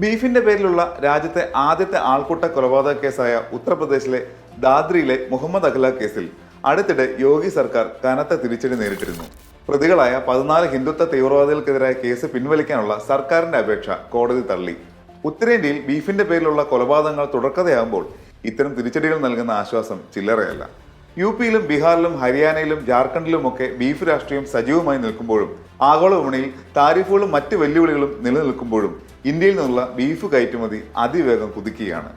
ബീഫിന്റെ പേരിലുള്ള രാജ്യത്തെ ആദ്യത്തെ ആൾക്കൂട്ട കൊലപാതക കേസായ ഉത്തർപ്രദേശിലെ ദാദ്രിയിലെ മുഹമ്മദ് അഖ്ല കേസിൽ അടുത്തിടെ യോഗി സർക്കാർ കനത്ത തിരിച്ചടി നേരിട്ടിരുന്നു. പ്രതികളായ പതിനാല് ഹിന്ദുത്വ തീവ്രവാദികൾക്കെതിരായ കേസ് പിൻവലിക്കാനുള്ള സർക്കാരിന്റെ അപേക്ഷ കോടതി തള്ളി. ഉത്തരേന്ത്യയിൽ ബീഫിന്റെ പേരിലുള്ള കൊലപാതകങ്ങൾ തുടർക്കഥയാകുമ്പോൾ ഇത്തരം തിരിച്ചടികൾ നൽകുന്ന ആശ്വാസം ചില്ലറയല്ല. യു പിയിലും ബീഹാറിലും ഹരിയാനയിലും ജാർഖണ്ഡിലുമൊക്കെ ബീഫ് രാഷ്ട്രീയം സജീവമായി നിൽക്കുമ്പോഴും ആഗോള വിപണിയിൽ താരിഫുകളും മറ്റ് വെല്ലുവിളികളും നിലനിൽക്കുമ്പോഴും ഇന്ത്യയിൽ നിന്നുള്ള ബീഫ് കയറ്റുമതി അതിവേഗം കുതിക്കുകയാണ്.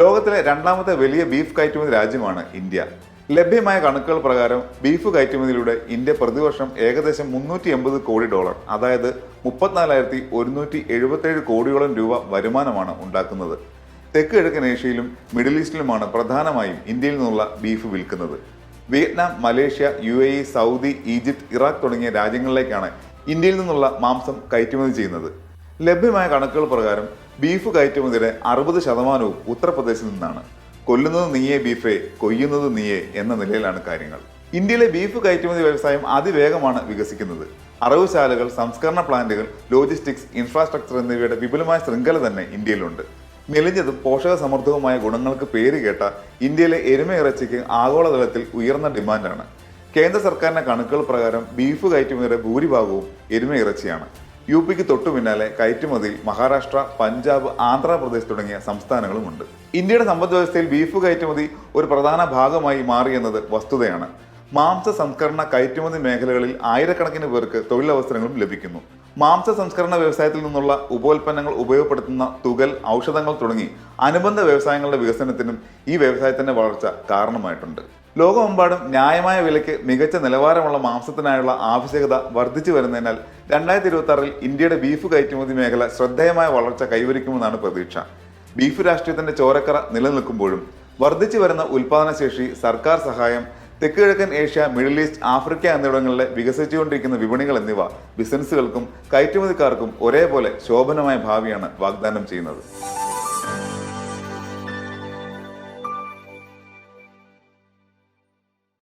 ലോകത്തിലെ രണ്ടാമത്തെ വലിയ ബീഫ് കയറ്റുമതി രാജ്യമാണ് ഇന്ത്യ. ലഭ്യമായ കണക്കുകൾ പ്രകാരം ബീഫ് കയറ്റുമതിയിലൂടെ ഇന്ത്യ പ്രതിവർഷം ഏകദേശം മുന്നൂറ്റി എൺപത് കോടി ഡോളർ അതായത് മുപ്പത്തിനാലായിരത്തി ഒരുന്നൂറ്റി എഴുപത്തേഴ് കോടിയോളം രൂപ വരുമാനമാണ് ഉണ്ടാക്കുന്നത്. തെക്ക് കിഴക്കൻ ഏഷ്യയിലും മിഡിൽ ഈസ്റ്റിലുമാണ് പ്രധാനമായും ഇന്ത്യയിൽ നിന്നുള്ള ബീഫ് വിൽക്കുന്നത്. Vietnam Malaysia U A E Saudi Egypt Iraq തുടങ്ങിയ രാജ്യങ്ങളിലേക്കാണ് ഇന്ത്യയിൽ നിന്നുള്ള മാംസം കയറ്റുമതി ചെയ്യുന്നത്. ലഭ്യമായ കണക്കുകൾ പ്രകാരം ബീഫ് കയറ്റുമതിയുടെ അറുപത് ശതമാനവും ഉത്തർപ്രദേശിൽ നിന്നാണ്. കൊല്ലുന്നത് നീയെ ബീഫേ കൊയ്യുന്നത് നീയെ എന്ന നിലയിലാണ് കാര്യങ്ങൾ. ഇന്ത്യയിലെ ബീഫ് കയറ്റുമതി വ്യവസായം അതിവേഗമാണ് വികസിക്കുന്നത്. അറവുശാലകൾ സംസ്കരണ പ്ലാന്റുകൾ ലോജിസ്റ്റിക്സ് ഇൻഫ്രാസ്ട്രക്ചർ എന്നിവയുടെ വിപുലമായ ശൃംഖല തന്നെ ഇന്ത്യയിലുണ്ട്. മെലിഞ്ഞതും പോഷക സമൃദ്ധവുമായ ഗുണങ്ങൾക്ക് പേര് കേട്ട ഇന്ത്യയിലെ എരുമ ഇറച്ചിക്ക് ആഗോളതലത്തിൽ ഉയർന്ന ഡിമാൻഡാണ്. കേന്ദ്ര സർക്കാരിന്റെ കണക്കുകൾ പ്രകാരം ബീഫ് കയറ്റുമതിയുടെ ഭൂരിഭാഗവും എരുമ ഇറച്ചിയാണ്. യു പിക്ക് തൊട്ടു പിന്നാലെ കയറ്റുമതിയിൽ മഹാരാഷ്ട്ര പഞ്ചാബ് ആന്ധ്രാപ്രദേശ് തുടങ്ങിയ സംസ്ഥാനങ്ങളുമുണ്ട്. ഇന്ത്യയുടെ സമ്പദ് വ്യവസ്ഥയിൽ ബീഫ് കയറ്റുമതി ഒരു പ്രധാന ഭാഗമായി മാറിയെന്നത് വസ്തുതയാണ്. മാംസ സംസ്കരണ കയറ്റുമതി മേഖലകളിൽ ആയിരക്കണക്കിന് പേർക്ക് തൊഴിലവസരങ്ങളും ലഭിക്കുന്നു. മാംസ സംസ്കരണ വ്യവസായത്തിൽ നിന്നുള്ള ഉപോൽപ്പന്നങ്ങൾ ഉപയോഗപ്പെടുത്തുന്ന തുകൽ ഔഷധങ്ങൾ തുടങ്ങി അനുബന്ധ വ്യവസായങ്ങളുടെ വികസനത്തിനും ഈ വ്യവസായത്തിന്റെ വളർച്ച കാരണമായിട്ടുണ്ട്. ലോകമെമ്പാടും ന്യായമായ വിലയ്ക്ക് മികച്ച നിലവാരമുള്ള മാംസത്തിനായുള്ള ആവശ്യകത വർദ്ധിച്ചു വരുന്നതിനാൽ രണ്ടായിരത്തി ഇരുപത്തി ആറിൽ ഇന്ത്യയുടെ ബീഫ് കയറ്റുമതി മേഖല ശ്രദ്ധേയമായ വളർച്ച കൈവരിക്കുമെന്നാണ് പ്രതീക്ഷ. ബീഫ് രാഷ്ട്രീയത്തിന്റെ ചോരക്കറ നിലനിൽക്കുമ്പോഴും വർദ്ധിച്ചു വരുന്ന ഉൽപാദനശേഷി സർക്കാർ സഹായം തെക്ക് കിഴക്കൻ ഏഷ്യ മിഡിൽ ഈസ്റ്റ് ആഫ്രിക്ക എന്നിവിടങ്ങളിലെ വികസിച്ചുകൊണ്ടിരിക്കുന്ന വിപണികൾ എന്നിവ ബിസിനസ്സുകൾക്കും കയറ്റുമതിക്കാർക്കും ഒരേപോലെ ശോഭനമായ ഭാവിയാണ് വാഗ്ദാനം ചെയ്യുന്നത്.